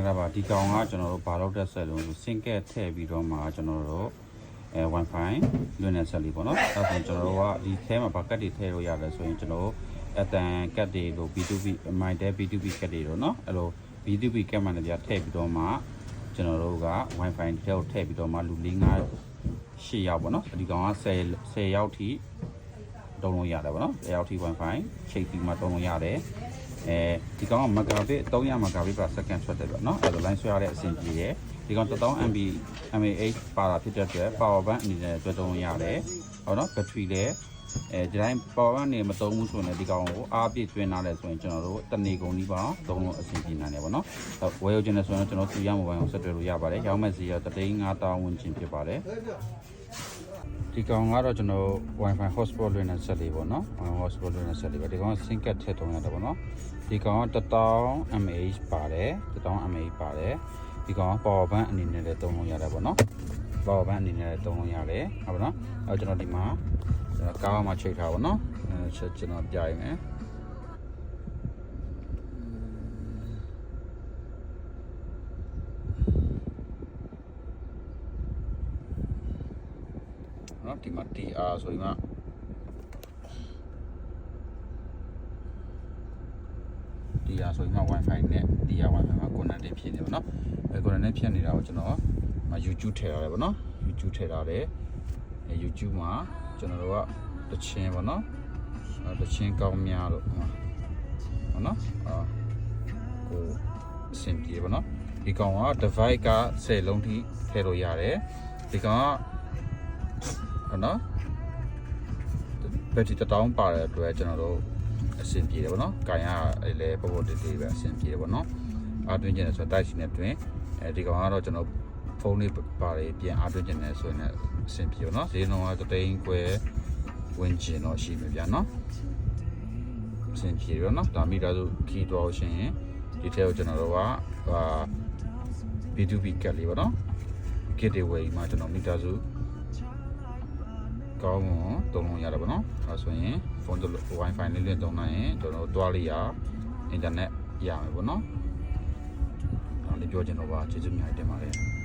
္ဂလာပါဒီကောင်ကကျွန်တော်တို့ဘာတော့တက်ဆက်လုံးစင်ကက်ထည့်ပြီးတော့မှကျွန်တော်တို့အဲ wifi လွန်နေဆက်လေးပေါ့နော်အဲဆိုကျွန်တော်တို့ကဒီခဲမှာဘာကတ်တွေထည့်လို့ရတယ်ဆိုရင်ကျွန်တော်တို့အတန်ကတ်တွေလို့ B2B အမိုင်တဲ့ B2B ကတ်တွေတော့နော်အဲ့လို B2B ကတ်မှန်တဲ့ပြထည့်ပြီးတော့မှကျွန်တော်တို့က wifi တစ်ယောက်ထည့်ပြီးတော့မှလူ၄၅၈ယောက်ပေါ့နော်ဒီကောင်က10 10ယောက်ထိတုံးလို့ရတယ်ပေါ့နော်10ယောက်ထိ wifi ချိန်ပြီးမှတုံးလို့ရတယ် အဲဒီကောင်က megabit 300 megabit per second ထွက်တယ်ပေါ့နော်အဲ့ဒါ line ဆွဲရတဲ့အဆင်ပြေတယ်ဒီကောင်1000 MB mAh ပါတာဖြစ်တဲ့အတွက် power bank အနေနဲ့တွေ့တုံးရတယ်ဟုတ်နော် battery လည်းအဲဒီတိုင်း power bank နေမသုံးဘူးဆိုရင်လည်းဒီကောင်ကိုအားပြည့်သွင်းလာတယ်ဆိုရင်ကျွန်တော်တို့တနေကုန်ဒီပါသုံးလို့အဆင်ပြေနိုင်တယ်ပေါ့နော်ဟုတ်ဝယ်ယူခြင်းနဲ့ဆိုရင်ကျွန်တော်သူရမိုဘိုင်းကိုဆက်သွယ်လို့ရပါတယ်ရောင်းမဲ့စီရ35000ဝန်းကျင်ဖြစ်ပါတယ် ဒီကောင်ကတော့ကျွန်တော် Wi-Fi hotspot လွှင့်တဲ့ဆက်လေးပေါ့နော် Wi-Fi hotspot လွှင့်တဲ့ဆက်လေးပဲဒီကောင်က sync ကတ်ထည့်ထုံရတယ်ပေါ့နော်ဒီကောင်က1000 mAh ပါတယ်1000 mAh ပါတယ်ဒီကောင်က power bank အနေနဲ့လည်းသုံးလို့ရတယ်ပေါ့နော် power bank အနေနဲ့လည်းသုံးလို့ရတယ်ဟုတ်ပါနော်အဲကျွန်တော်ဒီမှာကျွန်တော်ကားမှာချိန်ထားပါတော့အဲချက်ကျွန်တော်ပြရမယ် နော်ဒီမှာ TR ဆိုရင်မှဒီဟာဆိုရင်မှ Wi-Fi နဲ့ဒီဟာ Wi-Fi မှာ connect ဖြစ်နေပါတော့။အဲ connect ဖြစ်နေတာကိုကျွန်တော်မ YouTube ထည့်ရတယ်ပေါ့နော်။ YouTube ထည့်ထားတယ်။အဲ YouTube မှာကျွန်တော်တို့ကတချင်းပေါ့နော်။အဲတချင်းကောင်းများလို့ဟုတ်နော်။အာကိုအဆင်ပြေပါနော်။ဒီကောင်က device က10လုံးထိထည့်လို့ရတယ်။ဒီကောင်က ဟုတ်နော်။ battery 1000ပါတဲ့အတွက်ကျွန်တော်တို့အဆင်ပြေတယ်ဗောနော်။ကာယကလည်းပေါ်ပေါ်တေးတေးပဲအဆင်ပြေတယ်ဗောနော်။အားသွင်းခြင်းနဲ့ဆိုတော့တိုက်စီနဲ့တွင်အဲဒီကောင်ကတော့ကျွန်တော်ဖုန်းလေးပါတယ်ပြန်အားသွင်းခြင်းနဲ့ဆိုရင်လည်းအဆင်ပြေဗောနော်။ဒီလုံးကတသိန်းခွဲဝင်ကျင်တော့ရှိမှာဗျာနော်။အဆင်ပြေဗောနော်။ဒါမိသားစုခီးတော့ရှင်ရင်ဒီထဲကိုကျွန်တော်တို့ကဟာ B2B ကတ်လေးဗောနော်။ gateway မှာကျွန်တော်မိသားစု ကောင်းမွန်သုံးလို့ရတယ်ပေါ့နော်။အဲဆိုရင်ဖုန်းတို့ Wi-Fi လေးလေးသုံးနိုင်ရင်ကျွန်တော်တို့တွားလေးရအင်တာနက်ရမယ်ပေါ့နော်။ဒါလေးပြောချင်တော့ပါကျေးဇူးများတင်ပါတယ်။